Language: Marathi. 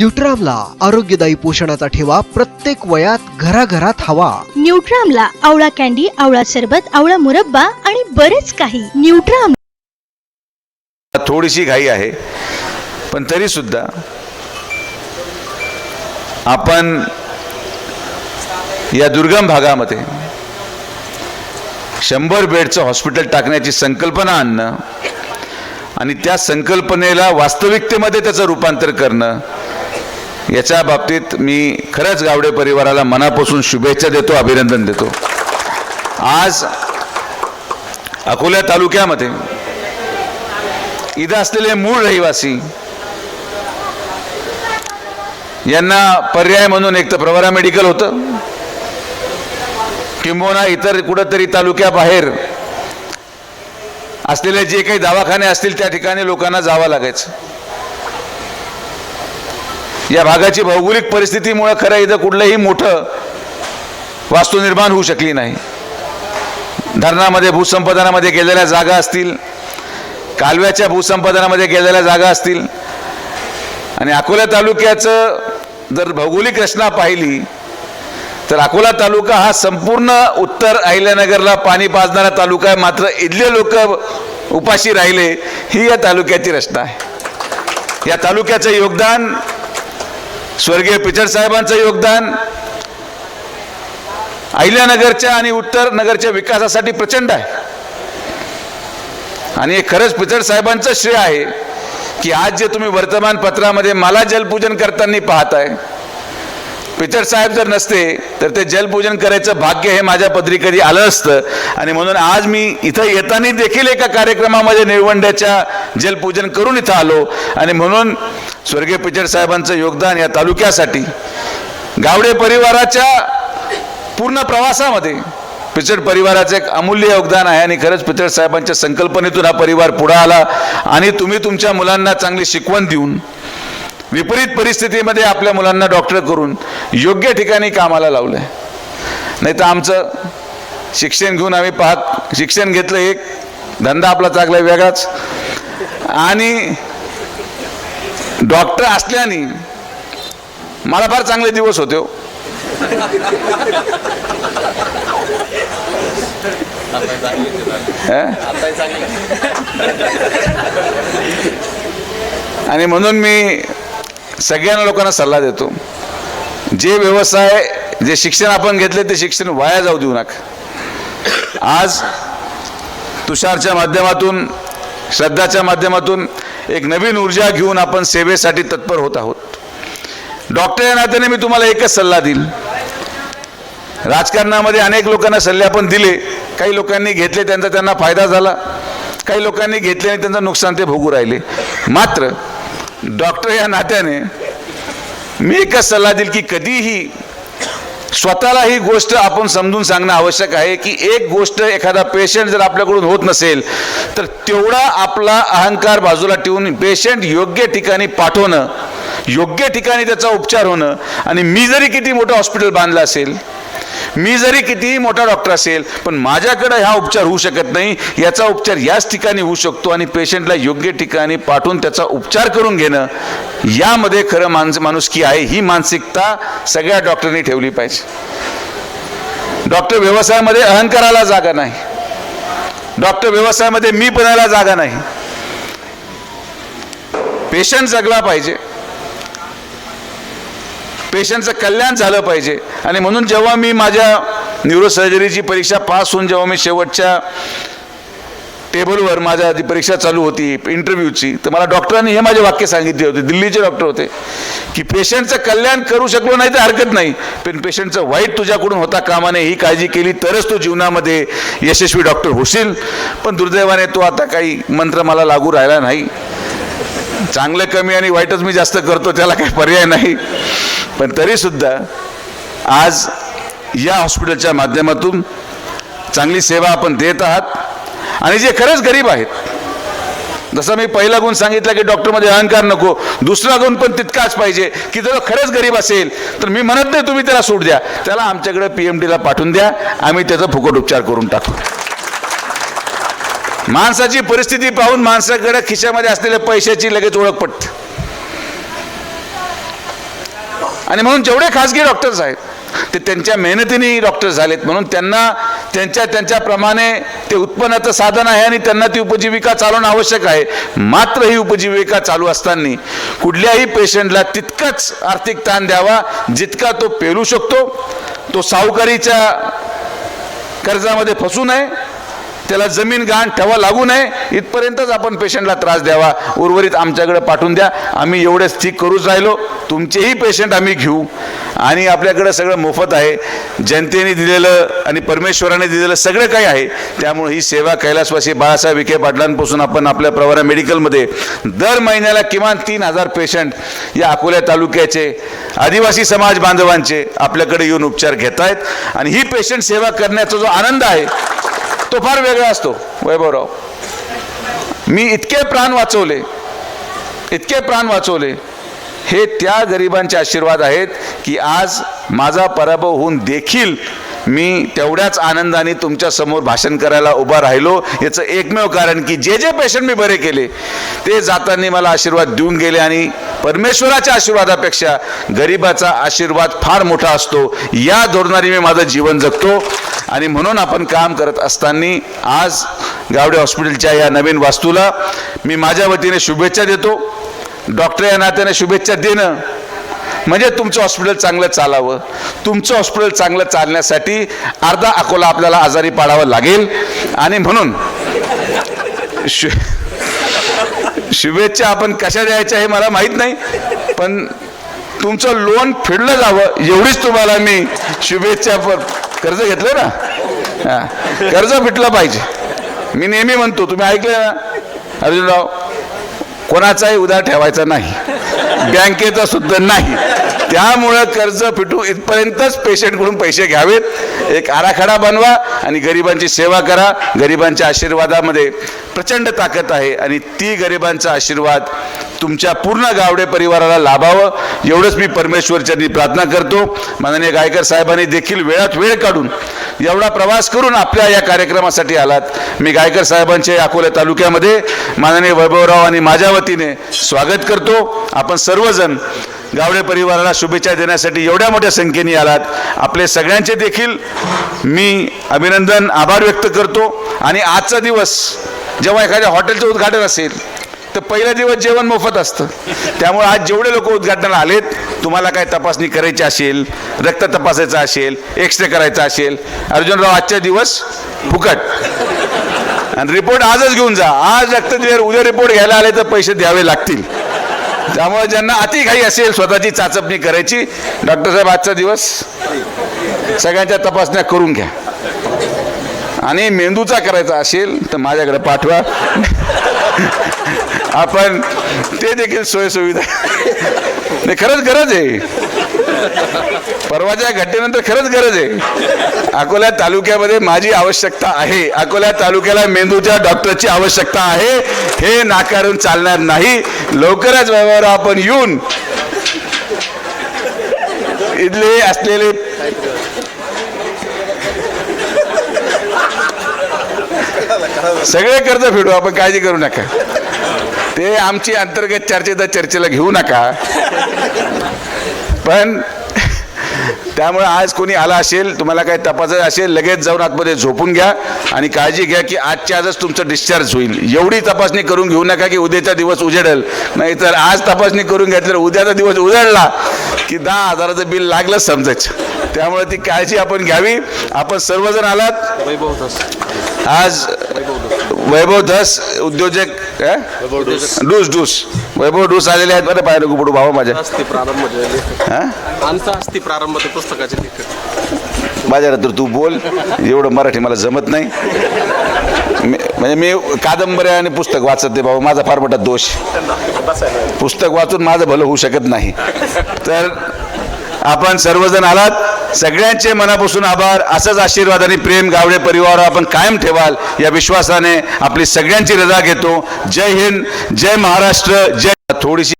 न्यूट्रामला आरोग्यदायी पोषणाचा ठेवा प्रत्येक वयात घराघरात हवा. न्यूट्रामला आवळा कॅन्डी आवळा सरबत आवळा मुरब्बा आणि बरेच काही. न्यूट्राम थोडीशी घाई आहे पण तरी सुद्धा आपण या दुर्गम भागामध्ये शंभर बेडचं हॉस्पिटल टाकण्याची संकल्पना आणणं आणि त्या संकल्पनेला वास्तविकतेमध्ये त्याचं रूपांतर करणं याच्या बाबतीत मी खरंच गावडे परिवाराला मनापासून शुभेच्छा देतो अभिनंदन देतो. आज अकोल्या तालुक्यामध्ये इथं असलेले मूळ रहिवासी यांना पर्याय म्हणून एक तर प्रवरा मेडिकल होतं. किंबहुना इतर कुठंतरी तालुक्याबाहेर असलेले जे काही दवाखाने असतील त्या ठिकाणी लोकांना जावं लागायचं. या भागाची भौगोलिक परिस्थितीमुळे खरं इथं कुठलंही मोठं वास्तू निर्माण होऊ शकली नाही. धरणामध्ये भूसंपादनामध्ये गेलेल्या जागा असतील कालव्याच्या भूसंपादनामध्ये गेलेल्या जागा असतील आणि अकोला तालुक्याचं जर भौगोलिक रचना पाहिली तर अकोला तालुका हा संपूर्ण उत्तर अहिल्यानगरला पाणी पाजणारा तालुका आहे. मात्र इथले लोक उपाशी राहिले ही या तालुक्याची रचना आहे. या तालुक्याचं योगदान स्वर्गीय पिचड साहेबांचं योगदान अहिल्यानगरच्या आणि उत्तर नगरच्या विकासासाठी प्रचंड आहे. आणि हे खरंच पिचड साहेबांचं श्रेय आहे की आज जे तुम्ही वर्तमानपत्रामध्ये मला जलपूजन करताना पाहताय पिचड साहेब जर नसते तर ते जलपूजन करायचं भाग्य हे माझ्या पदरी कधी आलं असतं. आणि म्हणून आज मी इथं येताना देखील एका कार्यक्रमामध्ये निळवंड्याच्या जलपूजन करून इथं आलो. आणि म्हणून स्वर्गीय पिचड साहेबांचं योगदान या तालुक्यासाठी गावडे परिवाराच्या पूर्ण प्रवासामध्ये पिचड परिवाराचं एक अमूल्य योगदान आहे आणि खरंच पिचड साहेबांच्या संकल्पनेतून हा परिवार पुढे आला आणि तुम्ही तुमच्या मुलांना चांगली शिकवण देऊन विपरीत परिस्थितीमध्ये आपल्या मुलांना डॉक्टर करून योग्य ठिकाणी कामाला लावलं नाही तर आमचं शिक्षण घेऊन आम्ही पाहत शिक्षण घेतलं एक धंदा आपला चांगला वेगळाच. आणि डॉक्टर असल्याने मला फार चांगले दिवस होते हो. आणि म्हणून मी सगळ्यांना लोकांना सल्ला देतो. जे व्यवसाय जे शिक्षण आपण घेतले ते शिक्षण वाया जाऊ देऊ नका. आज तुषारच्या माध्यमातून श्रद्धाच्या माध्यमातून एक नवीन ऊर्जा घेऊन आपण सेवेसाठी तत्पर होत आहोत. डॉक्टर या नात्याने मी तुम्हाला एकच सल्ला देईल. राजकारणामध्ये अनेक लोकांना सल्ले आपण दिले. काही लोकांनी घेतले त्यांचा त्यांना फायदा झाला. काही लोकांनी घेतले आणि त्यांचं नुकसान ते भोगू राहिले. मात्र डॉक्टर या नात्याने मी एकच सल्ला देईल की कधीही स्वतःला ही गोष्ट आपण समजून सांगणं आवश्यक आहे की एक गोष्ट एखादा पेशंट जर आपल्याकडून होत नसेल तर तेवढा आपला अहंकार बाजूला ठेवून पेशंट योग्य ठिकाणी पाठवणं योग्य ठिकाणी त्याचा उपचार होणं आणि मी जरी किती मोठं हॉस्पिटल बांधलं असेल मी जरी कितीही मोठा डॉक्टर असेल पण माझ्याकडे हा उपचार होऊ शकत नाही. याचा उपचार याच ठिकाणी होऊ शकतो आणि पेशंटला योग्य ठिकाणी पाठवून त्याचा उपचार करून घेणं यामध्ये खरं माणस माणुसकी आहे. ही मानसिकता सगळ्या डॉक्टरनी ठेवली पाहिजे. डॉक्टर व्यवसायामध्ये अहंकाराला जागा नाही. डॉक्टर व्यवसायामध्ये मी पणाला जागा नाही. पेशंट जगला पाहिजे. पेशंटचं कल्याण झालं पाहिजे. आणि म्हणून जेव्हा मी माझ्या न्यूरोसर्जरीची परीक्षा पास होऊन जेव्हा मी शेवटच्या टेबलवर माझ्या ती परीक्षा चालू होती इंटरव्ह्यूची तर मला डॉक्टरांनी हे माझे वाक्य सांगितले होते. दिल्लीचे डॉक्टर होते की पेशंटचं कल्याण करू शकलो नाही तर हरकत नाही पण पेशंटचं वाईट तुझ्याकडून होता कामाने ही काळजी केली तरच तू जीवनामध्ये यशस्वी डॉक्टर होशील. पण दुर्दैवाने तो आता काही मंत्र मला लागू राहिला नाही. चांगलं कमी आणि वाईटच मी जास्त करतो त्याला काही पर्याय नाही. पण तरीसुद्धा आज या हॉस्पिटलच्या माध्यमातून चांगली सेवा आपण देत आहात. आणि जे खरंच गरीब आहेत जसं मी पहिला गुण सांगितला की डॉक्टरमध्ये अहंकार नको दुसरा गुण पण तितकाच पाहिजे की जर खरंच गरीब असेल तर मी म्हणत नाही तुम्ही त्याला सूट द्या त्याला आमच्याकडे पी एम डीला पाठवून द्या आम्ही त्याचा फुकट उपचार करून टाकू. माणसाची परिस्थिती पाहून माणसाकडे खिशामध्ये असलेल्या पैशाची लगेच ओळख पडते आणि म्हणून जेवढे खाजगी डॉक्टर्स आहेत ते त्यांच्या मेहनतीने डॉक्टर्स झालेत. म्हणून त्यांना त्यांच्या त्यांच्याप्रमाणे ते उत्पन्नाचं साधन आहे आणि त्यांना ती उपजीविका चालवणं आवश्यक आहे. मात्र ही उपजीविका चालू असताना कुठल्याही पेशंटला तितकाच आर्थिक ताण द्यावा जितका तो पेलू शकतो. तो सावकारीच्या कर्जामध्ये फसू नये. त्याला जमीन गहाण ठेवा लागू नये. इथपर्यंतच आपण पेशंटला त्रास द्यावा. उर्वरित आमच्याकडे पाठवून द्या. आम्ही एवढेच ठीक करूच राहिलो. तुमचेही पेशंट आम्ही घेऊ. आणि आपल्याकडे सगळं मोफत आहे. जनतेने दिलेलं आणि परमेश्वराने दिलेलं सगळं काही आहे. त्यामुळे ही सेवा कैलासवासी बाळासाहेब विखे पाटलांपासून आपण आपल्या प्रवारा मेडिकलमध्ये दर महिन्याला किमान तीन हजार पेशंट या अकोल्या तालुक्याचे आदिवासी समाज बांधवांचे आपल्याकडे येऊन उपचार घेत आहेत आणि ही पेशंट सेवा करण्याचा जो आनंद आहे तो फार वेगळा असतो. वैभवराव. मी इतके प्राण वाचवले. इतके प्राण वाचवले. हे त्या गरिबांचे आशीर्वाद आहेत की आज माझा पराभव होऊन देखील मी तेवढ्याच आनंदाने तुमच्यासमोर भाषण करायला उभा राहिलो. याचं एकमेव कारण की जे जे पेशंट मी बरे केले ते जाताना मला आशीर्वाद देऊन गेले आणि परमेश्वराच्या आशीर्वादापेक्षा गरिबाचा आशीर्वाद फार मोठा असतो. या धोरणाने मी माझं जीवन जगतो. आणि म्हणून आपण काम करत असताना आज गावडे हॉस्पिटलच्या या नवीन वास्तूला मी माझ्या वतीने शुभेच्छा देतो. डॉक्टर या नात्याने शुभेच्छा देणं म्हणजे तुमचं हॉस्पिटल चांगलं चालावं. तुमचं हॉस्पिटल चांगलं चालण्यासाठी अर्धा अकोला आपल्याला आजारी पाडावं लागेल. आणि म्हणून शु शुभेच्छा आपण कशा द्यायच्या हे मला माहीत नाही. पण तुमचं लोन फेडलं जावं एवढीच तुम्हाला मी शुभेच्छा कर्ज घेतलं ना? हां कर्ज फिटलं पाहिजे. मी नेहमी म्हणतो तुम्ही ऐकलं ना? अर्जुनराव कोणाचाही उधार ठेवायचा नाही. बँकेचा सुद्धा नाही. त्यामुळं कर्ज फिटू इथपर्यंतच पेशंटकडून पैसे घ्यावेत. एक आराखडा बनवा आणि गरिबांची सेवा करा. गरिबांच्या आशीर्वादामध्ये प्रचंड ताकद आहे आणि ती गरिबांचा आशीर्वाद तुमच्या पूर्ण गावडे परिवाराला लाभावं. एवढंच मी परमेश्वरच्यांनी प्रार्थना करतो. माननीय गायकर साहेबांनी देखील वेळात वेळ काढून एवढा प्रवास करून आपल्या या कार्यक्रमासाठी आलात. मी गायकर साहेबांचे अकोला तालुक्यामध्ये माननीय वैभवराव आणि माझ्या वतीने स्वागत करतो. आपण सर्वजण गावडे परिवाराला शुभेच्छा देण्यासाठी एवढ्या मोठ्या संख्येने आलात. आपले सगळ्यांचे देखील मी अभिनंदन आभार व्यक्त करतो. आणि आजचा दिवस जेव्हा एखाद्या हॉटेलचं उद्घाटन असेल तर पहिला दिवस जेवण मोफत असतं. त्यामुळे आज जेवढे लोक उद्घाटनाला आलेत तुम्हाला काय तपासणी करायची असेल रक्त तपासायचं असेल एक्सरे करायचा असेल अर्जुनराव आजच्या दिवस फुकट. आणि रिपोर्ट आजच घेऊन जा. आज रक्त दिल्यावर उद्या रिपोर्ट घ्यायला आले तर पैसे द्यावे लागतील. त्यामुळे ज्यांना अति घाई असेल स्वतःची चाचपणी करायची. डॉक्टर साहेब आजचा दिवस सगळ्यांच्या तपासण्या करून घ्या. आणि मेंदूचा करायचा असेल तर माझ्याकडे पाठवा. आपण ते देखील सोयीसुविधा. नाही खरंच गरज आहे. परवाच्या घटनेनंतर खरंच गरज आहे. अकोला तालुक्यामध्ये माझी आवश्यकता आहे. अकोला तालुक्याला मेंदूच्या डॉक्टरची आवश्यकता आहे. हे नाकारून चालणार नाही. लवकरच व्यवहार आपण येऊन इथले असलेले सगळे कर्ज फेडू. आपण काळजी करू नका. ते आमची अंतर्गत चर्चेचा चर्चेला घेऊ नका. पण त्यामुळे आज कोणी आला असेल तुम्हाला काही तपासायचं असेल लगेच जाऊन आतमध्ये झोपून घ्या आणि काळजी घ्या की आजच्या आजच तुमचं डिस्चार्ज होईल. एवढी तपासणी करून घेऊ नका की उद्याचा दिवस उजेडेल. नाहीतर आज तपासणी करून घेतलं उद्याचा दिवस उजळला की दहा हजाराचं बिल लागलंच समजायचं. त्यामुळे ती काळजी आपण घ्यावी. आपण सर्वजण आलात? आज वैभव धस उद्योजक? डूस डूस वैभव डूस आलेले आहेत बरं पाहिजे गुपडू भावा माझ्या. असते प्रारंभ झाले. आमचा असते प्रारंभ ते पुस्तकाचे माझ्या तर तू बोल. एवढं मराठी मला जमत नाही. म्हणजे मी कादंबऱ्या आणि पुस्तक वाचत ते भाऊ. माझा फार मोठा दोष. पुस्तक वाचून माझं भलं होऊ शकत नाही. तर आपण सर्वजण आलात. सगळ्यांचे मनापासून आभार. असंच आशीर्वाद आणि प्रेम गावडे परिवार आपण कायम ठेवाल या विश्वासाने आपली सगळ्यांची रजा घेतो. जय हिंद जय महाराष्ट्र जय थोडीशी